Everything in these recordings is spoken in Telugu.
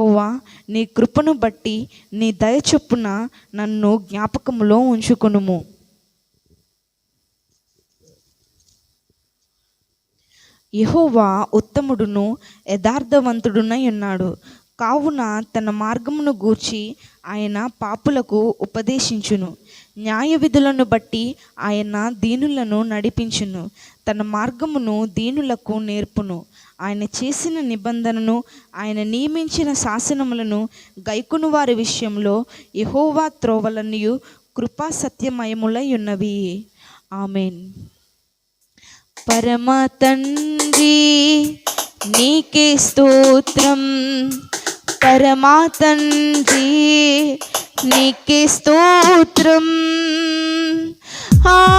యహోవా నీ కృపను బట్టి నీ దయ చొప్పున నన్ను జ్ఞాపకములో ఉంచుకొనుము. యహోవా ఉత్తముడును యథార్థవంతుడునై ఉన్నాడు. కావున తన మార్గమును గూర్చి ఆయన పాపులకు ఉపదేశించును. న్యాయ విధులను బట్టి ఆయన దీనులను నడిపించును. తన మార్గమును దీనులకు నేర్పును. ఆయన చేసిన నిబంధనను ఆయన నియమించిన శాసనములను గైకును వారి విషయంలో యహోవా త్రోవలనియు కృపా సత్యమయములై ఉన్నవి ఆమెన్. పరమ తండ్రి నీకే స్తోత్రం. పరమా తండ్రి నీకే స్తోత్రం. ఆ,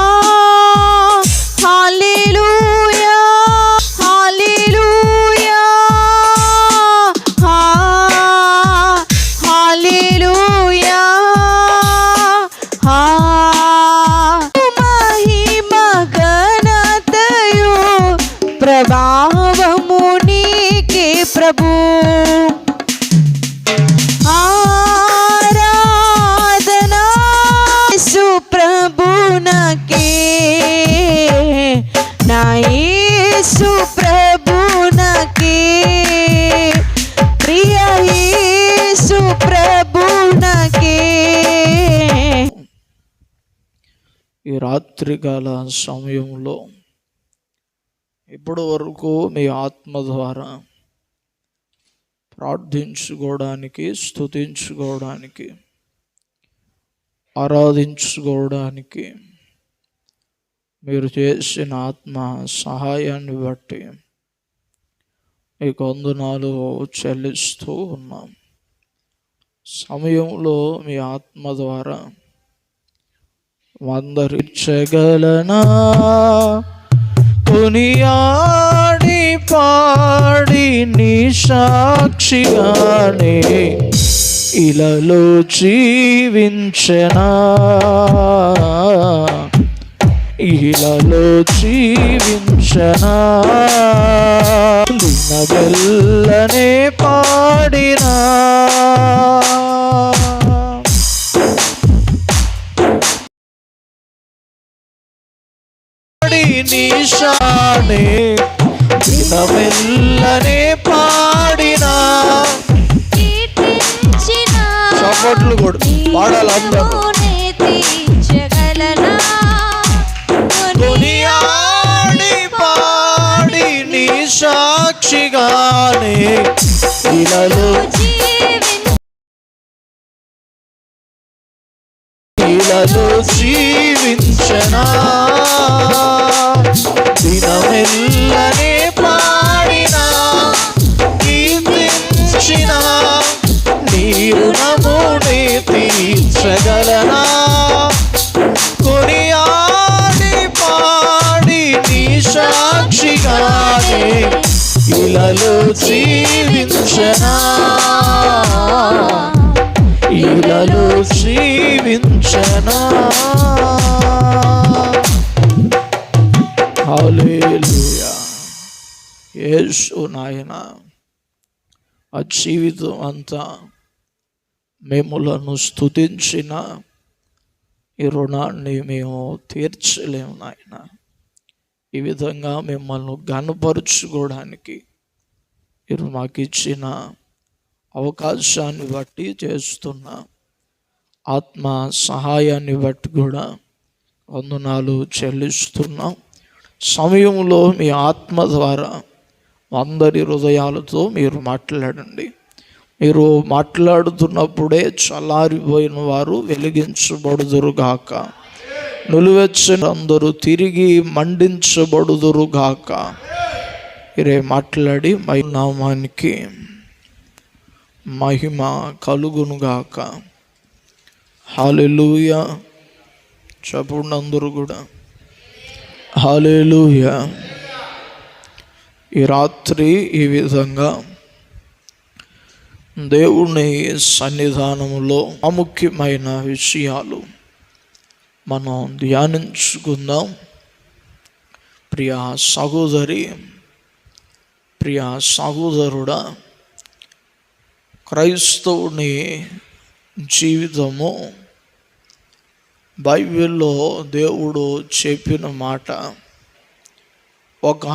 రాత్రికాల సమయంలో ఇప్పటి వరకు మీ ఆత్మ ద్వారా ప్రార్థించుకోవడానికి స్తుతించుకోవడానికి ఆరాధించుకోవడానికి మీరు చేసిన ఆత్మ సహాయాన్ని బట్టి మీకు వందనాలు చెల్లిస్తూ ఉన్నాం. సమయంలో మీ ఆత్మ ద్వారా వందరిచ్చగలనా కొనియాడి పాడి నీ సాక్షిగానే ఇలలో జీవించనా? ఇలలో జీవించనా? దినబెల్లనే పాడినా? నిషానే పాడినా. చప్పట్లు కూడా పాడాలి అందరూ. పాడి నీ సాక్షిగానే ఇలలో ఇలలో జీవించనా. దినమెల్లనే పాడినా యేసు నాయన ఆ జీవితం అంతా మేములను స్తుతించిన ఈ రుణాన్ని మేము తీర్చలేము నాయన. ఈ విధంగా మిమ్మల్ని గనపరుచుకోవడానికి మీరు మాకు ఇచ్చిన అవకాశాన్ని బట్టి చేస్తున్న ఆత్మ సహాయాన్ని బట్టి కూడా వందనాలు చెల్లిస్తున్నాం. సమయంలో మీ ఆత్మ ద్వారా అందరి హృదయాలతో మీరు మాట్లాడండి. మీరు మాట్లాడుతున్నప్పుడే చల్లారిపోయిన వారు వెలిగించబడుదురుగాక. నిలువెచ్చిన అందరూ తిరిగి మండించబడుదురుగాక. ఇరే మాట్లాడి మై నామానికి మహిమ కలుగునుగాక. హాలెలూయ. చెప్పండి అందరూ కూడా. హాలెలూయ. ఈ రాత్రి ఈ విధంగా దేవుని సన్నిధానములో ప్రాముఖ్యమైన విషయాలు మనం ధ్యానించుకుందాం. ప్రియ సహోదరి ప్రియ సహోదరుడా క్రైస్తవుని జీవితము బైబిల్లో దేవుడు చెప్పిన మాట ఒక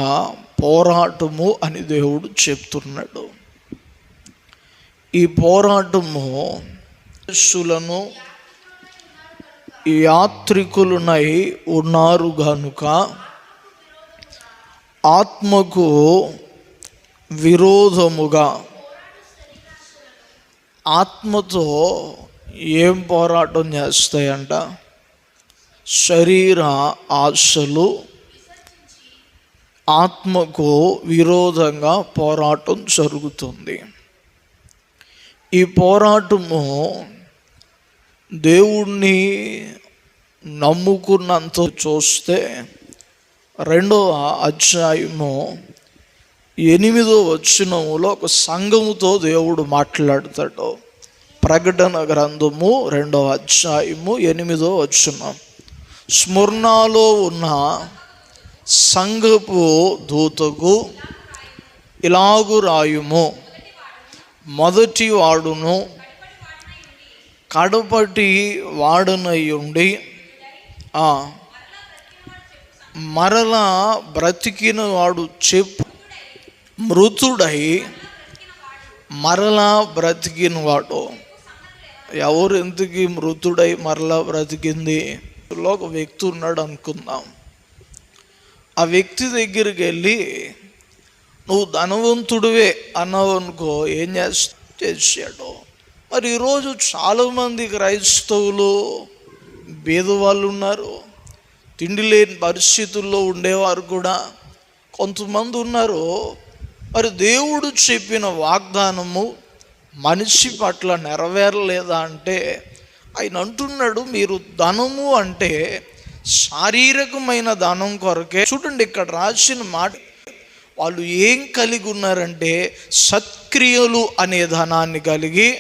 పోరాటము అని దేవుడు చెప్తున్నాడు. ఈ పోరాటము శిష్యులను యాత్రికులునై ఉన్నారు గనుక ఆత్మకు విరోధముగా ఆత్మతో ఏం పోరాటం చేస్తాయంట? శరీర ఆశలు ఆత్మకు విరోధంగా పోరాటం జరుగుతుంది. ఈ పోరాటము దేవుణ్ణి నమ్ముకున్నంత చూస్తే రెండవ అధ్యాయము ఎనిమిదో వచ్చినములో ఒక సంఘముతో దేవుడు మాట్లాడతాడు. ప్రకటన గ్రంథము రెండవ అధ్యాయము ఎనిమిదో వచ్చిన స్మరణలో ఉన్న సంఘపు దూతకు ఇలాగు రాయుము. మొదటి వాడును కడపటి వాడునయుండి ఆ, మరలా బ్రతికిన వాడు చెప్పు మృతుడై మరలా బ్రతికిన వాడు. ఎవరు ఎందుకు మృతుడై మరలా బ్రతికింది? లో ఒక వ్యక్తి ఉన్నాడు అనుకుందాం ఆ వ్యక్తి దగ్గరికి వెళ్ళి నువ్వు ధనవంతుడివే అన్నావు అనుకో ఏం చేస్తా చేశాడు. మరి ఈరోజు చాలామంది క్రైస్తవులు బీదవాళ్ళు ఉన్నారు తిండి లేని పరిస్థితుల్లో ఉండేవారు కూడా కొంతమంది ఉన్నారు. మరి దేవుడు చెప్పిన వాగ్దానము మనిషి పట్ల నెరవేరలేదా అంటే ఆయన అంటున్నాడు మీరు ధనము అంటే శారీరకమైన ధనం కొరకే చూడండి ఇక్కడ రాసిన మాట. వాళ్ళు ఏం కలిగి ఉన్నారంటే సత్క్రియలు అనే ధనాన్ని కలిగి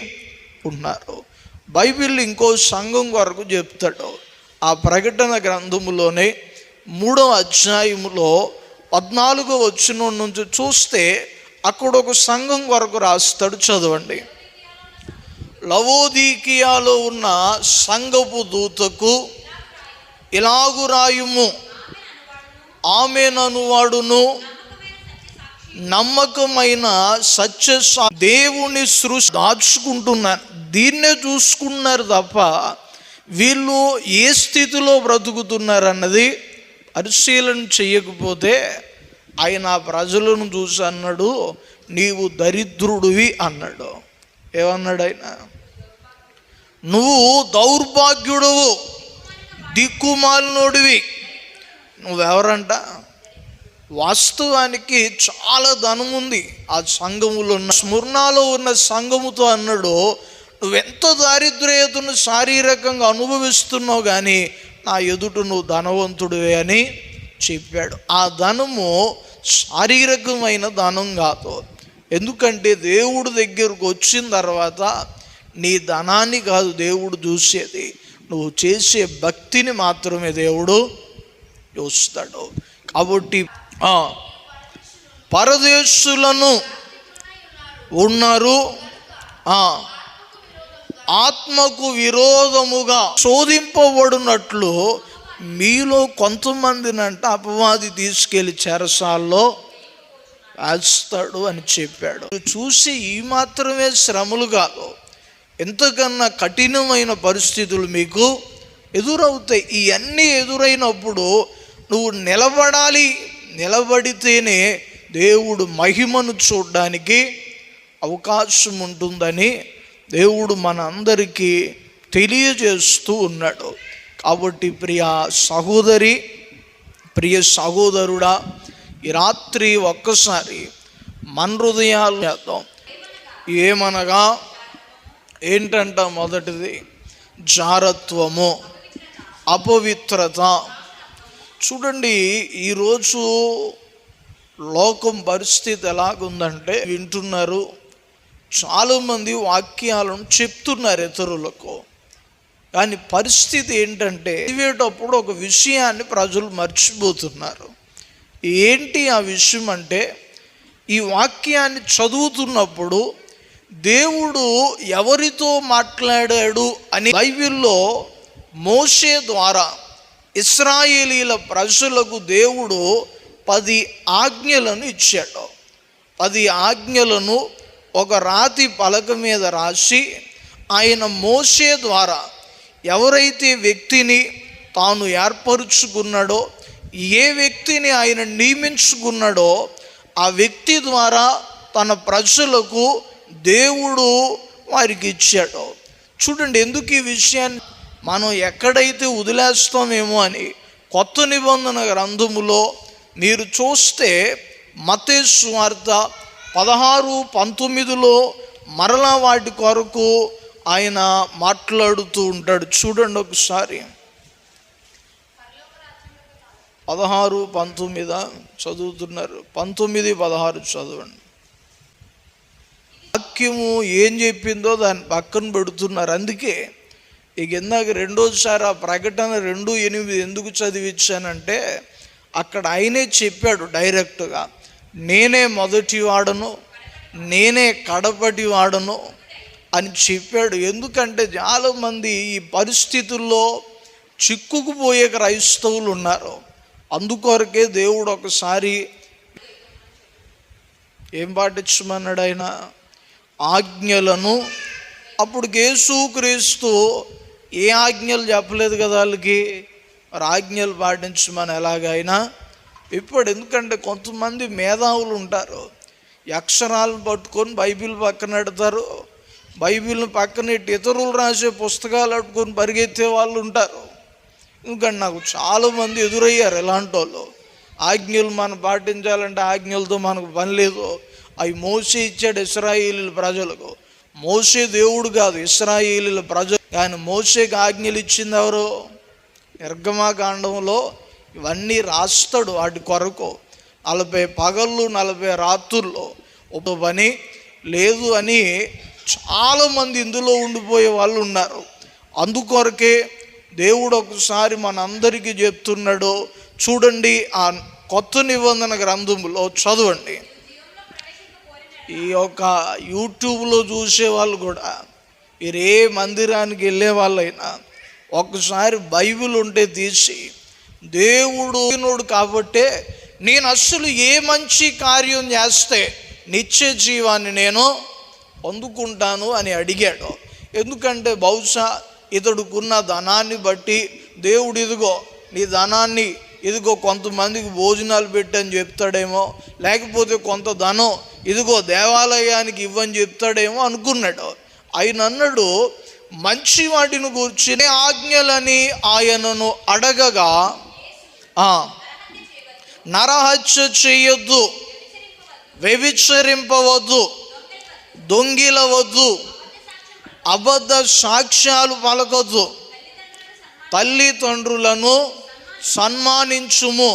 ఉన్నారు. బైబిల్ ఇంకో సంఘం కొరకు చెప్తాడు. ఆ ప్రకటన గ్రంథములోనే మూడో అధ్యాయములో పద్నాలుగో వచ్చిన నుంచి చూస్తే అక్కడ ఒక సంఘం కొరకు రాస్తాడు చదవండి. లవోదీకియాలో ఉన్న సంఘపు దూతకు ఇలాగు రాయుము? ఆమెననువాడును. నమ్మకమైన సత్య దేవుని సృష్టి దాచుకుంటున్నారు. దీన్నే చూసుకున్నారు తప్ప వీళ్ళు ఏ స్థితిలో బ్రతుకుతున్నారు అన్నది పరిశీలన చేయకపోతే ఆయన ప్రజలను చూసి అన్నాడు నీవు దరిద్రుడివి అన్నాడు. ఏమన్నాడు ఆయన? నువ్వు దౌర్భాగ్యుడవు. దిక్కుమాలినోడివి. నువ్వెవరంట? వాస్తవానికి చాలా ధనం ఉంది ఆ సంఘములో ఉన్న స్మృణాలో ఉన్న సంఘముతో అన్నాడు నువ్వెంత దారిద్ర్యతను శారీరకంగా అనుభవిస్తున్నావు కానీ నా ఎదుట నువ్వు ధనవంతుడివే అని చెప్పాడు. ఆ ధనము శారీరకమైన ధనం కాదు. ఎందుకంటే దేవుడు దగ్గరకు వచ్చిన తర్వాత నీ ధనాన్ని కాదు దేవుడు చూసేది. నువ్వు చేసే భక్తిని మాత్రమే దేవుడు చూస్తాడు కాబట్టి పరదేశులను ఉన్నారు. ఆత్మకు విరోధముగా శోధింపబడినట్లు మీలో కొంతమందినంట అపవాది తీసుకెళ్ళి చెరసాల్లో వేస్తాడు అని చెప్పాడు. చూసి ఈ మాత్రమే శ్రమలు కాదు ఎంతకన్నా కఠినమైన పరిస్థితులు మీకు ఎదురవుతాయి. ఇవన్నీ ఎదురైనప్పుడు నువ్వు నిలబడాలి. నిలబడితేనే దేవుడు మహిమను చూడడానికి అవకాశం ఉంటుందని దేవుడు మన అందరికీ తెలియజేస్తూ ఉన్నాడు. కాబట్టి ప్రియ సహోదరి ప్రియ సహోదరుడా ఈ రాత్రి ఒక్కసారి మన హృదయాలు చేద్దాం ఏమనగా ఏంటంట మొదటిది? జారత్వము అపవిత్రత. చూడండి ఈరోజు లోకం పరిస్థితి ఎలాగుందంటే వింటున్నారు చాలామంది వాక్యాలను చెప్తున్నారు ఇతరులకు. కానీ పరిస్థితి ఏంటంటే చదివేటప్పుడు ఒక విషయాన్ని ప్రజలు మర్చిపోతున్నారు. ఏంటి ఆ విషయం అంటే ఈ వాక్యాన్ని చదువుతున్నప్పుడు దేవుడు ఎవరితో మాట్లాడాడు అని బైబిల్లో మోషే ద్వారా ఇస్రాయేలీల ప్రజలకు దేవుడు పది ఆజ్ఞలను ఇచ్చాడు. పది ఆజ్ఞలను ఒక రాతి పలక మీద రాసి ఆయన మోసే ద్వారా ఎవరైతే వ్యక్తిని తాను ఏర్పరుచుకున్నాడో ఏ వ్యక్తిని ఆయన నియమించుకున్నాడో ఆ వ్యక్తి ద్వారా తన ప్రజలకు దేవుడు వారికి ఇచ్చాడు చూడండి ఎందుకు ఈ విషయాన్ని? మనం ఎక్కడైతే వదిలేస్తామేమో అని కొత్త నిబంధన గ్రంథములో మీరు చూస్తే మతేసు వార్త పదహారు పంతొమ్మిదిలో మరలా వాటి కొరకు ఆయన మాట్లాడుతూ ఉంటాడు. చూడండి ఒకసారి. పదహారు పంతొమ్మిద? చదువుతున్నారు. పంతొమ్మిది పదహారు చదవండి. వాక్యము ఏం చెప్పిందో దాన్ని పక్కన పెడుతున్నారు. అందుకే ఇక ఇందాక రెండోసారి ఆ ప్రకటన రెండు ఎనిమిది ఎందుకు చదివించానంటే అక్కడ ఆయనే చెప్పాడు డైరెక్ట్గా నేనే మొదటి వాడను నేనే కడపటి వాడను అని చెప్పాడు. ఎందుకంటే చాలామంది ఈ పరిస్థితుల్లో చిక్కుకుపోయే క్రైస్తవులు ఉన్నారు. అందుకొరకే దేవుడు ఒకసారి ఏం పాటించమన్నాడు ఆయన? ఆజ్ఞలను. అప్పుడు యేసుక్రీస్తు ఏ ఆజ్ఞలు చెప్పలేదు కదా వాళ్ళకి? మరి ఆజ్ఞలు పాటించమని ఎలాగైనా? ఇప్పుడు ఎందుకంటే కొంతమంది మేధావులు ఉంటారు. అక్షరాలను పట్టుకొని బైబిల్ పక్కన పెడతారు. బైబిల్ని పక్కన పెట్టి ఇతరులు రాసే పుస్తకాలు పట్టుకొని పరిగెత్తే వాళ్ళు ఉంటారు. ఎందుకంటే నాకు చాలామంది ఎదురయ్యారు ఎలాంటి వాళ్ళు. ఆజ్ఞలు మనం పాటించాలంటే ఆజ్ఞలతో మనకు పని లేదు. అవి మోసే ఇచ్చాడు ఇస్రాయేలీల ప్రజలకు. మోసే దేవుడు కాదు ఇస్రాయేలీల ప్రజలు. ఆయన మోసేకి ఆజ్ఞలు ఇచ్చింది ఎవరు? నిర్గమాకాండంలో ఇవన్నీ రాస్తాడు వాటి కొరకు. నలభై పగళ్ళు నలభై రాత్రుల్లో ఒక పని లేదు అని చాలామంది ఇందులో ఉండిపోయే వాళ్ళు ఉన్నారు. అందుకొరకే దేవుడు ఒకసారి మనందరికీ చెప్తున్నాడు చూడండి ఆ కొత్త నిబంధన గ్రంథంలో చదవండి. ఈ యొక్క యూట్యూబ్లో చూసే వాళ్ళు కూడా మీరు ఏ మందిరానికి వెళ్ళే వాళ్ళైనా ఒకసారి బైబిల్ ఉంటే తీసి దేవుడు కాబట్టే నేను అస్సలు ఏ మంచి కార్యం చేస్తే నిత్య జీవాన్ని నేను పొందుకుంటాను అని అడిగాడు. ఎందుకంటే బహుశా ఇతడుకున్న ధనాన్ని బట్టి దేవుడు ఇదిగో నీ ధనాన్ని ఇదిగో కొంతమందికి భోజనాలు పెట్టని చెప్తాడేమో లేకపోతే కొంత ధనం ఇదిగో దేవాలయానికి ఇవ్వని చెప్తాడేమో అనుకున్నాడు ఆయన అన్నాడు మంచి వాటిని కూర్చుని ఆజ్ఞలని ఆయనను అడగగా నరహత్య చేయొద్దు వ్యభిచరింపవద్దు దొంగిలవద్దు అబద్ధ సాక్ష్యాలు పలకొద్దు తల్లిదండ్రులను సన్మానించుము.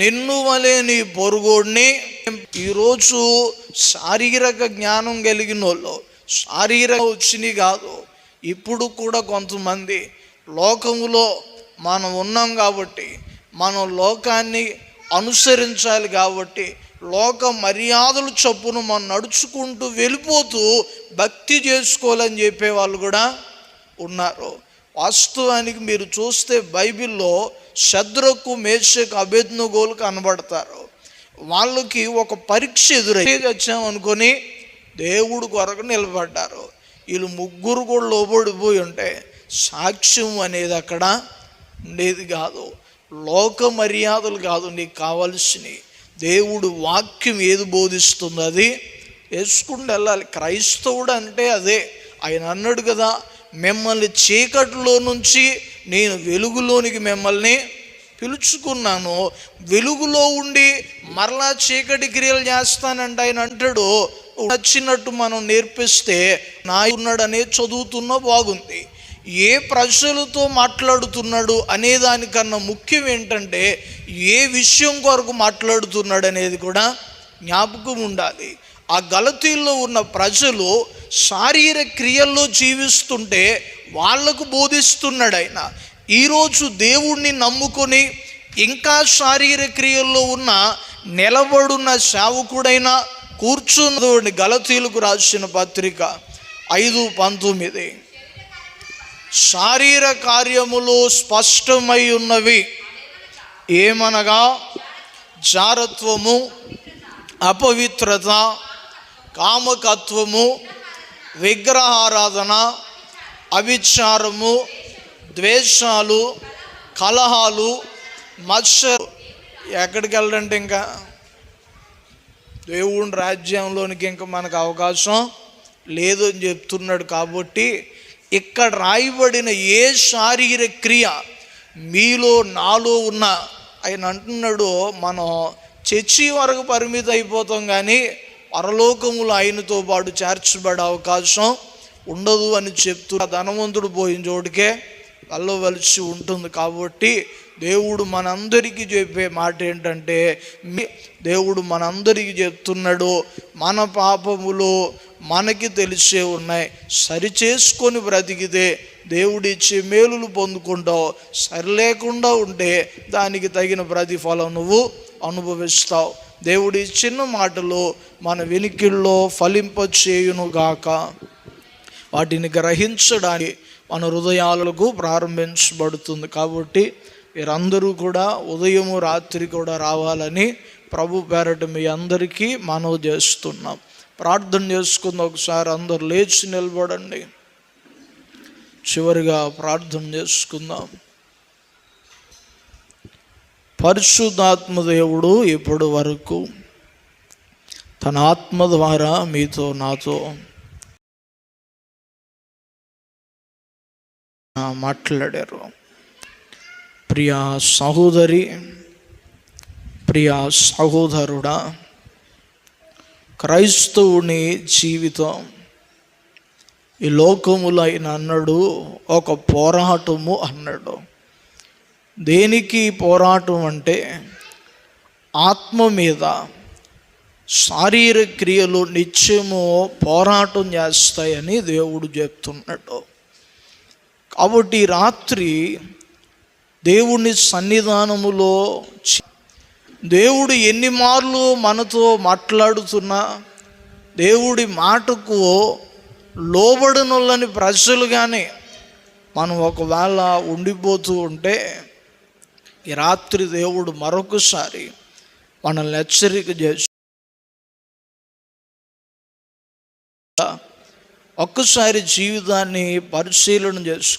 నిన్ను వలేని నీ పొరుగుడిని ఈరోజు శారీరక జ్ఞానం కలిగిన వాళ్ళు శారీరక వచ్చినవి కాదు ఇప్పుడు కూడా కొంతమంది లోకములో మనం ఉన్నాం కాబట్టి మనం లోకాన్ని అనుసరించాలి కాబట్టి లోక మర్యాదలు చొప్పున మనం నడుచుకుంటూ వెళ్ళిపోతూ భక్తి చేసుకోవాలని చెప్పే వాళ్ళు కూడా ఉన్నారు. వాస్తవానికి మీరు చూస్తే బైబిల్లో శద్రకు మేషకు అభేద్నగోలు కనబడతారు. వాళ్ళకి ఒక పరీక్ష ఎదురై వచ్చామనుకొని దేవుడు కొరకు నిలబడ్డారు. వీళ్ళు ముగ్గురు కూడా లోబడిపోయి ఉంటే సాక్ష్యం అనేది అక్కడ ఉండేది కాదు. లోక మర్యాదలు కాదు నీకు కావలసినవి. దేవుడు వాక్యం ఏది బోధిస్తుందో అది వేసుకుంటూ వెళ్ళాలి. క్రైస్తవుడు అంటే అదే. ఆయన అన్నాడు కదా మిమ్మల్ని చీకటిలో నుంచి నేను వెలుగులోనికి మిమ్మల్ని పిలుచుకున్నాను. వెలుగులో ఉండి మరలా చీకటి క్రియలు చేస్తానంటే ఆయన అంటాడు. నచ్చినట్టు మనం నేర్పిస్తే నా ఉన్నాడనే చదువుతున్నా బాగుంది. ఏ ప్రజలతో మాట్లాడుతున్నాడు అనే దానికన్నా ముఖ్యం ఏంటంటే ఏ విషయం కొరకు మాట్లాడుతున్నాడు అనేది కూడా జ్ఞాపకం ఉండాలి. ఆ గలతీల్లో ఉన్న ప్రజలు శారీరక క్రియల్లో జీవిస్తుంటే వాళ్ళకు బోధిస్తున్నాడు ఆయన. ఈరోజు దేవుణ్ణి నమ్ముకొని ఇంకా శారీరక క్రియల్లో ఉన్న నిలబడున్న సేవకుడైనా కూర్చున్నదోడి గలతీలకు రాసిన పత్రిక ఐదు పంతొమ్మిది. శారీర కార్యములు స్పష్టమై ఉన్నవి. ఏమనగా? జారత్వము అపవిత్రత కామకత్వము విగ్రహారాధన అవిచారము ద్వేషాలు కలహాలు మత్స ఎక్కడికి వెళ్ళంటే ఇంకా? దేవుని రాజ్యంలోనికి ఇంకా మనకు అవకాశం లేదు అని చెప్తున్నాడు కాబట్టి ఇక్కడ రాయబడిన ఏ శారీరక క్రియ మీలో నాలో ఉన్న ఆయన అంటున్నాడు మనం చర్చి వరకు పరిమితం అయిపోతాం కానీ పరలోకములు ఆయనతో పాటు చేర్చబడే అవకాశం ఉండదు అని చెప్తూ ధనవంతుడు పోయిన చోటుకే వెళ్ళవలసి ఉంటుంది. కాబట్టి దేవుడు మనందరికీ చెప్పే మాట ఏంటంటే దేవుడు మనందరికీ చెప్తున్నాడు మన పాపములు మనకి తెలిసే ఉన్నాయి. సరి చేసుకొని బ్రతికితే దేవుడు ఇచ్చే మేలులు పొందుకుంటావు. సరి లేకుండా ఉంటే దానికి తగిన ప్రతిఫలం నువ్వు అనుభవిస్తావు. దేవుడి చిన్న మాటలు మన వెనికిల్లో ఫలింపచేయునుగాక వాటిని గ్రహించడానికి మన హృదయాలకు ప్రారంభించబడుతుంది కాబట్టి వీరందరూ కూడా ఉదయము రాత్రి కూడా రావాలని ప్రభు పేరట మీ అందరికీ మనవి చేస్తున్నాం. ప్రార్థన చేసుకుందాం ఒకసారి అందరు లేచి నిలబడండి. చివరిగా ప్రార్థన చేసుకుందాం. పరిశుద్ధాత్మ దేవుడు ఇప్పటి వరకు తన ఆత్మ ద్వారా మీతో నాతో మాట్లాడారు. ప్రియా సహోదరి ప్రియా సహోదరుడా క్రైస్తవుని జీవితం ఈ లోకములైన అన్నాడు ఒక పోరాటము అన్నాడు. దేనికి పోరాటం అంటే ఆత్మ మీద శారీరక క్రియలు నిత్యము పోరాటం చేస్తాయని దేవుడు చెప్తున్నాడు. కాబట్టి రాత్రి దేవుని సన్నిధానములో దేవుడు ఎన్ని మార్లు మనతో మాట్లాడుతున్నా దేవుడి మాటకు లోబడనులని ప్రజలు కానీ మనం ఒకవేళ ఉండిపోతూ ఉంటే ఈ రాత్రి దేవుడు మరొకసారి మనల్ని హెచ్చరిక చేసి ఒక్కసారి జీవితాన్ని పరిశీలన చేసు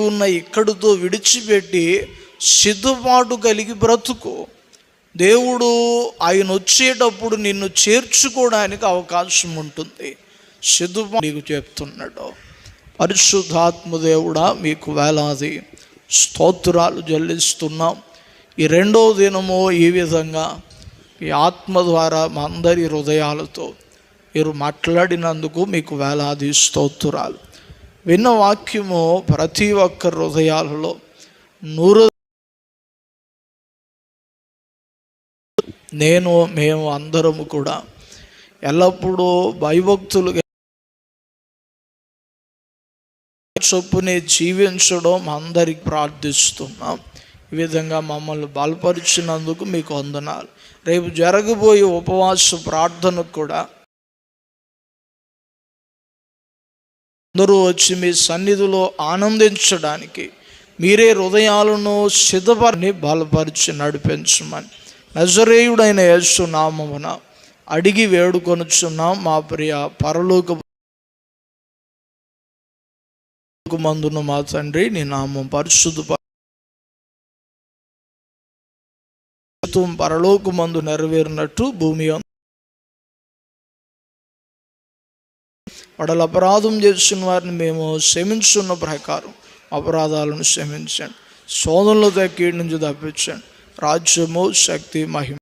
ఉన్న ఇక్కడితో విడిచిపెట్టి సిద్ధపాటు కలిగి బ్రతుకు. దేవుడు ఆయన వచ్చేటప్పుడు నిన్ను చేర్చుకోవడానికి అవకాశం ఉంటుంది. సిద్ధపాటు నీకు చెప్తున్నాడు. పరిశుద్ధాత్మదేవుడా మీకు వేలాది స్తోత్రాలు చెల్లిస్తున్నాం. ఈ రెండో దినము ఈ విధంగా ఈ ఆత్మ ద్వారా మా అందరి హృదయాలతో మీరు మాట్లాడినందుకు మీకు వేలాది స్తోత్రాలు. విన్న వాక్యము ప్రతి ఒక్క హృదయాలలో నూరు నేను మేము అందరము కూడా ఎల్లప్పుడూ భయభక్తులుగా చొప్పునే జీవించడం అందరికి ప్రార్థిస్తున్నాం. ఈ విధంగా మమ్మల్ని బలపరిచినందుకు మీకు వందనాలు. రేపు జరగబోయే ఉపవాస ప్రార్థనకు కూడా అందరూ వచ్చి మీ సన్నిధిలో ఆనందించడానికి మీరే హృదయాలను సిద్ధపరిని బలపరిచి నడిపించమని నజరేయుడైన యేసు నామమున అడిగి వేడుకొనుచున్నాం. మా ప్రియ పరలోక మందున మా తండ్రి నీ నామం పరిశుద్ధ పరలోక మందు నెరవేరినట్టు భూమి అందు అపరాధం చేస్తున్న వారిని మేము క్షమించున్న ప్రకారం అపరాధాలను క్షమించండి. శోధనలో దగ్గర నుంచి తప్పించండి. రాజ్యము శక్తి మహిమ.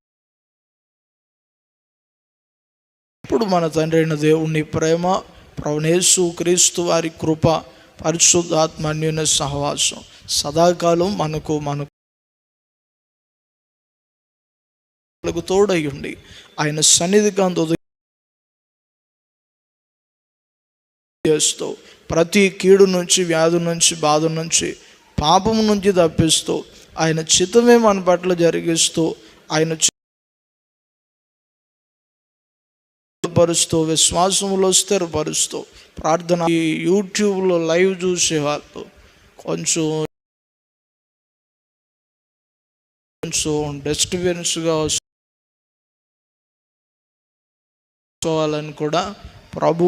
ఇప్పుడు మన తండ్రి అయిన దేవుని ప్రేమ ప్రవణేశు క్రీస్తు వారి కృప పరిశుద్ధాత్మ అన్యోన్య సహవాసం. సదాకాలం మనకు మనకు తోడై ఉండి ఆయన సన్నిధి చేస్తూ ప్రతి కీడు నుంచి వ్యాధి నుంచి బాధ నుంచి పాపం నుంచి తప్పిస్తూ ఆయన చిత్తమే మన పట్ల జరిగిస్తూ ఆయన పరుస్తూ విశ్వాసంలో స్థిరపరుస్తూ ప్రార్థన ఈ యూట్యూబ్లో లైవ్ చూసేవాళ్ళు కొంచెం కొంచెం డస్ట్బిన్స్గా వస్తు- వస్తు- కూడా ప్రభు